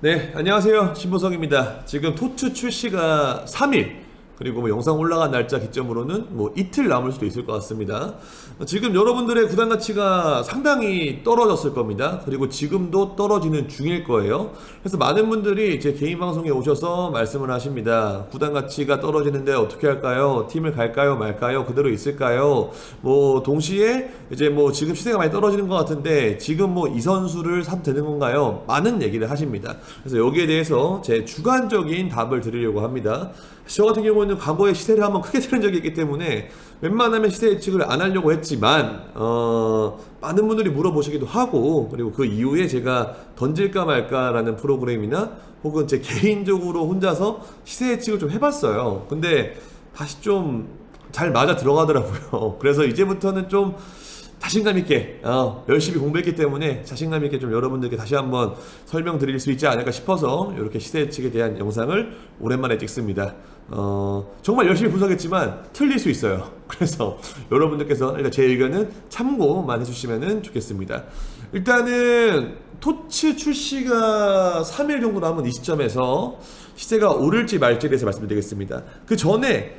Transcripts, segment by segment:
네, 안녕하세요. 신보성입니다. 지금 토츠 출시가 3일, 그리고 뭐 영상 올라간 날짜 기점으로는 뭐 이틀 남을 수도 있을 것 같습니다. 지금 여러분들의 구단 가치가 상당히 떨어졌을 겁니다. 그리고 지금도 떨어지는 중일 거예요. 그래서 많은 분들이 제 개인 방송에 오셔서 말씀을 하십니다. 구단 가치가 떨어지는데 어떻게 할까요? 팀을 갈까요? 말까요? 그대로 있을까요? 뭐 동시에 이제 뭐 지금 시세가 많이 떨어지는 것 같은데 지금 뭐 이 선수를 사도 되는 건가요? 많은 얘기를 하십니다. 그래서 여기에 대해서 제 주관적인 답을 드리려고 합니다. 저 같은 경우는 과거에 시세를 한번 크게 틀은 적이 있기 때문에 웬만하면 시세 예측을 안 하려고 했지만 어, 많은 분들이 물어보시기도 하고 그리고 그 이후에 제가 던질까 말까라는 프로그램이나 혹은 제 개인적으로 혼자서 시세 예측을 좀 해봤어요. 근데 다시 좀 잘 맞아 들어가더라고요. 그래서 이제부터는 좀 자신감 있게 어, 열심히 공부했기 때문에 자신감 있게 좀 여러분들께 다시 한번 설명드릴 수 있지 않을까 싶어서 이렇게 시세 예측에 대한 영상을 오랜만에 찍습니다. 어, 정말 열심히 분석했지만 틀릴 수 있어요. 그래서 여러분들께서 일단 제 의견은 참고만 해주시면 좋겠습니다. 일단은 토츠 출시가 3일 정도 남은 이 시점에서 시세가 오를지 말지에 대해서 말씀드리겠습니다. 그 전에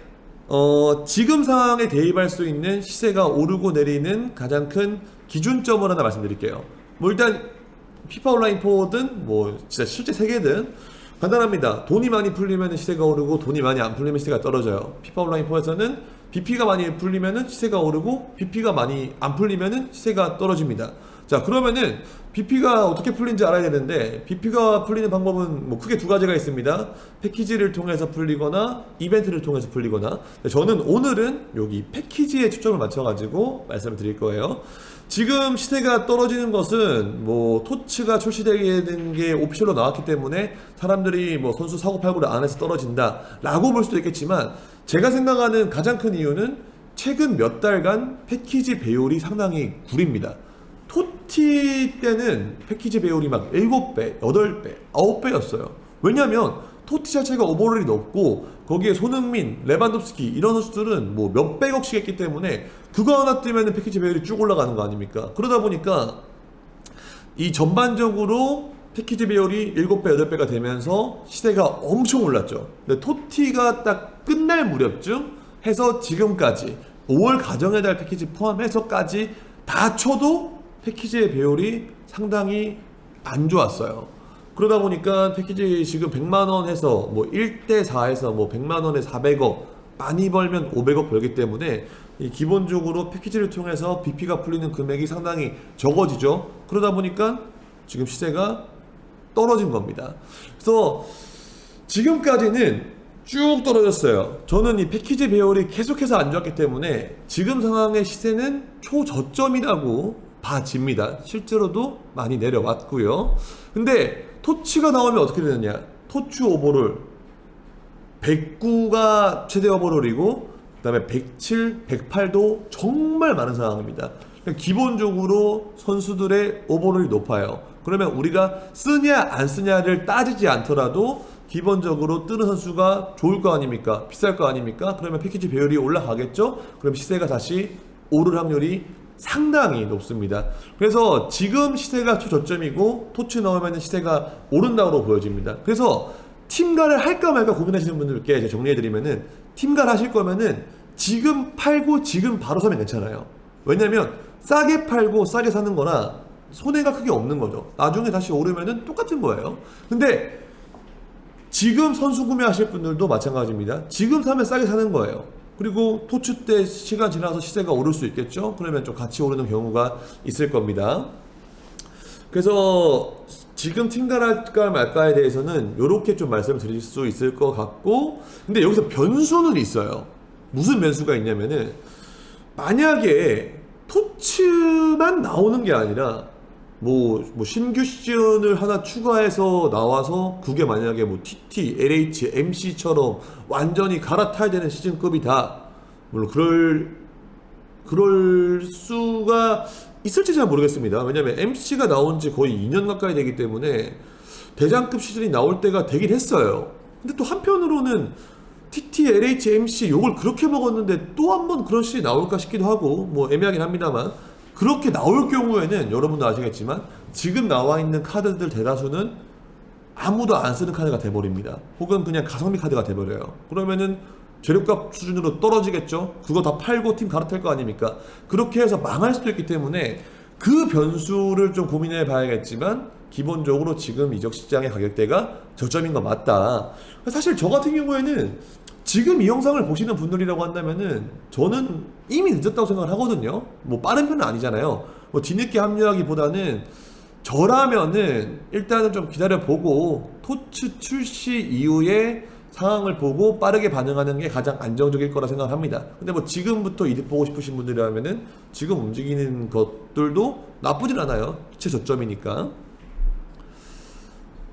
어, 지금 상황에 대입할 수 있는 시세가 오르고 내리는 가장 큰 기준점을 하나 말씀드릴게요. 뭐 일단 피파 온라인 4든 뭐 진짜 실제 세계든 간단합니다. 돈이 많이 풀리면 시세가 오르고 돈이 많이 안 풀리면 시세가 떨어져요. 피파 온라인 4에서는 BP가 많이 풀리면 시세가 오르고 BP가 많이 안 풀리면 시세가 떨어집니다. 자 그러면은 BP가 어떻게 풀린지 알아야 되는데 BP가 풀리는 방법은 뭐 크게 두 가지가 있습니다. 패키지를 통해서 풀리거나 이벤트를 통해서 풀리거나 저는 오늘은 여기 패키지에 초점을 맞춰가지고 말씀을 드릴 거예요. 지금 시세가 떨어지는 것은 뭐 토츠가 출시되게 된게 오피셜로 나왔기 때문에 사람들이 뭐 선수 사고 팔고를 안 해서 떨어진다라고 볼 수도 있겠지만 제가 생각하는 가장 큰 이유는 최근 몇 달간 패키지 배율이 상당히 구립니다. 토티 때는 패키지 배율이 막 7배, 8배, 9배였어요. 왜냐면 토티 자체가 오버롤이 높고 거기에 손흥민, 레반도프스키 이런 선수들은 뭐 몇백억씩 했기 때문에 그거 하나 뜨면 패키지 배율이 쭉 올라가는 거 아닙니까? 그러다 보니까 이 전반적으로 패키지 배율이 7배, 8배가 되면서 시세가 엄청 올랐죠. 근데 토티가 딱 끝날 무렵쯤 해서 지금까지 5월 가정의 달 패키지 포함해서까지 다 쳐도 패키지의 배율이 상당히 안 좋았어요. 그러다 보니까 패키지 지금 100만 원 해서 뭐 1대 4에서 뭐 100만 원에 400억 많이 벌면 500억 벌기 때문에 이 기본적으로 패키지를 통해서 BP가 풀리는 금액이 상당히 적어지죠. 그러다 보니까 지금 시세가 떨어진 겁니다. 그래서 지금까지는 쭉 떨어졌어요. 저는 이 패키지 배열이 계속해서 안 좋았기 때문에 지금 상황의 시세는 초저점이라고 봐집니다. 실제로도 많이 내려왔고요. 근데 토치가 나오면 어떻게 되느냐? 토치 오버롤 109가 최대 오버롤이고 그다음에 107, 108도 정말 많은 상황입니다. 그러니까 기본적으로 선수들의 오버롤이 높아요. 그러면 우리가 쓰냐 안 쓰냐를 따지지 않더라도 기본적으로 뜨는 선수가 좋을 거 아닙니까? 비쌀 거 아닙니까? 그러면 패키지 배열이 올라가겠죠? 그럼 시세가 다시 오를 확률이 상당히 높습니다. 그래서 지금 시세가 초저점이고 토치 넣으면 시세가 오른다고 보여집니다. 그래서 팀가를 할까 말까 고민하시는 분들께 제가 정리해드리면은 팀가를 하실 거면은 지금 팔고 지금 바로 사면 괜찮아요. 왜냐면 싸게 팔고 싸게 사는 거나 손해가 크게 없는 거죠. 나중에 다시 오르면은 똑같은 거예요. 근데 지금 선수 구매하실 분들도 마찬가지입니다. 지금 사면 싸게 사는 거예요. 그리고 토츠 때 시간 지나서 시세가 오를 수 있겠죠? 그러면 좀 같이 오르는 경우가 있을 겁니다. 그래서 지금 팀갈할까 말까에 대해서는 이렇게 좀 말씀을 드릴 수 있을 것 같고 근데 여기서 변수는 있어요. 무슨 변수가 있냐면은 만약에 토츠만 나오는 게 아니라 뭐, 뭐 신규 시즌을 하나 추가해서 나와서 그게 만약에 뭐 TT, LH, MC처럼 완전히 갈아타야 되는 시즌급이다. 물론 그럴 그럴 수가 있을지 잘 모르겠습니다. 왜냐면 MC가 나온 지 거의 2년 가까이 되기 때문에 대장급 시즌이 나올 때가 되긴 했어요. 근데 또 한편으로는 TT, LH, MC 요걸 그렇게 먹었는데 또 한 번 그런 시즌이 나올까 싶기도 하고 뭐 애매하긴 합니다만 그렇게 나올 경우에는 여러분도 아시겠지만 지금 나와 있는 카드들 대다수는 아무도 안 쓰는 카드가 돼버립니다. 혹은 그냥 가성비 카드가 돼버려요. 그러면은 재료값 수준으로 떨어지겠죠. 그거 다 팔고 팀 갈아탈 거 아닙니까? 그렇게 해서 망할 수도 있기 때문에 그 변수를 좀 고민해 봐야겠지만 기본적으로 지금 이적 시장의 가격대가 저점인 거 맞다. 사실 저 같은 경우에는 지금 이 영상을 보시는 분들이라고 한다면은 저는 이미 늦었다고 생각을 하거든요. 뭐 빠른 편은 아니잖아요. 뭐 뒤늦게 합류하기보다는 저라면은 일단은 좀 기다려 보고 토츠 출시 이후에 상황을 보고 빠르게 반응하는 게 가장 안정적일 거라 생각합니다. 근데 뭐 지금부터 이득 보고 싶으신 분들이라면은 지금 움직이는 것들도 나쁘진 않아요. 기체 저점이니까.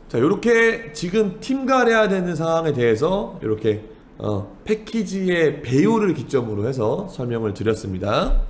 자, 이렇게 지금 팀 갈해야 되는 상황에 대해서 이렇게 어, 패키지의 배우를 기점으로 해서 설명을 드렸습니다.